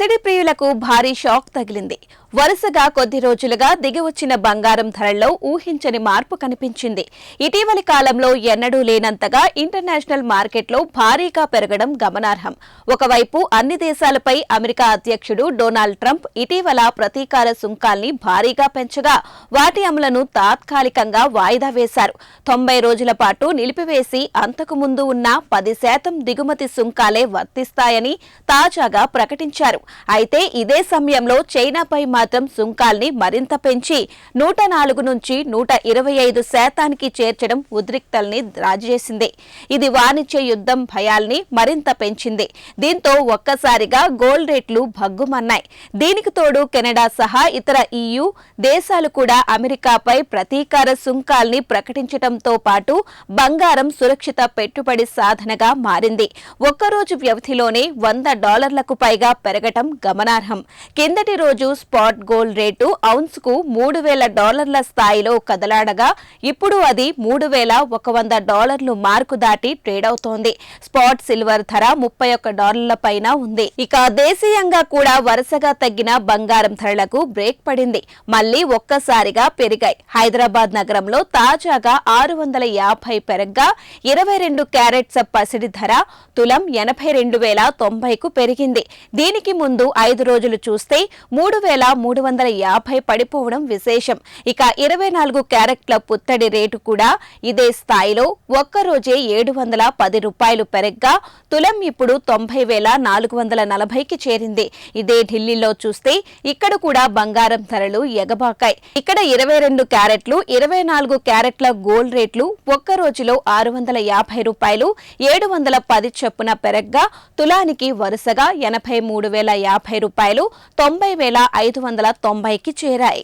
పసిడి ప్రియులకు భారీ షాక్ తగిలింది. వరుసగా కొద్ది రోజులుగా దిగివచ్చిన బంగారం ధరల్లో ఊహించని మార్పు కనిపించింది. ఇటీవలి కాలంలో ఎన్నడూ లేనంతగా ఇంటర్నేషనల్ మార్కెట్లో భారీగా పెరగడం గమనార్హం. ఒకవైపు అన్ని దేశాలపై అమెరికా అధ్యక్షుడు డొనాల్డ్ ట్రంప్ ఇటీవల ప్రతీకార సుంకాల్ని భారీగా పెంచగా వాటి అమలను తాత్కాలికంగా వాయిదా వేశారు. తొంభై రోజుల పాటు నిలిపివేసి అంతకు ముందు ఉన్న పది శాతం దిగుమతి సుంకాలే వర్తిస్తాయని తాజాగా ప్రకటించారు. అయితే ఇదే సమయంలో చైనాపై మాత్రం సుంకాల్ని మరింత పెంచి నూట నాలుగు నుంచి నూట ఇరవై ఐదు శాతానికి చేర్చడం ఉద్రిక్తల్ని రాజేసింది. ఇది వాణిజ్య యుద్ధం భయాల్ని మరింత పెంచింది. దీంతో ఒక్కసారిగా గోల్డ్ రేట్లు భగ్గుమన్నాయి. దీనికి తోడు కెనడా సహా ఇతర ఈయు దేశాలు కూడా అమెరికాపై ప్రతీకార సుంకాల్ని ప్రకటించడంతో పాటు బంగారం సురక్షిత పెట్టుబడి సాధనగా మారింది. ఒక్కరోజు వ్యవధిలోనే వంద డాలర్లకు పైగా పెరగటం గమనార్హం. కిందటి రోజు స్పాట్ గోల్డ్ రేటు ఔన్స్కు మూడు వేల డాలర్ల స్థాయిలో కదలాడగా ఇప్పుడు అది మూడు వేల ఒక వంద డాలర్లు మార్కు దాటి ట్రేడ్ అవుతోంది. స్పాట్ సిల్వర్ ధర ముప్పై ఒక్క డాలర్ల పైన ఉంది. ఇక దేశీయంగా కూడా వరుసగా తగ్గిన బంగారం ధరలకు బ్రేక్ పడింది. మళ్ళీ ఒక్కసారిగా పెరిగాయి. హైదరాబాద్ నగరంలో తాజాగా ఆరు వందల యాభై పెరగ్గా ఇరవై రెండు క్యారెట్స్ పసిడి ధర తులం ఎనభై రెండు వేల తొంభైకు పెరిగింది. దీనికి ముందు ఐదు రోజులు చూస్తే మూడు వేల మూడు వందల యాభై పడిపోవడం విశేషం. ఇక ఇరవై నాలుగు క్యారెట్ల పుత్తడి రేటు కూడా ఇదే స్థాయిలో ఒక్కరోజే ఏడు వందల పది రూపాయలు పెరగ్గా తులం ఇప్పుడు తొంభై వేల నాలుగు వందల నలభైకి చేరింది. ఇదే ఢిల్లీలో చూస్తే ఇక్కడ కూడా బంగారం ధరలు ఎగబాకాయి. ఇక్కడ ఇరవై రెండు క్యారెట్లు ఇరవై నాలుగు క్యారెట్ల గోల్డ్ రేట్లు ఒక్క రోజులో ఆరు వందల యాభై రూపాయలు ఏడు వందల పది చొప్పున పెరగ్గా తులానికి వరుసగా ఎనభై మూడు వేల యాభై రూపాయలు తొంభై వేల ఐదు వందల తొంభైకి చేరాయి.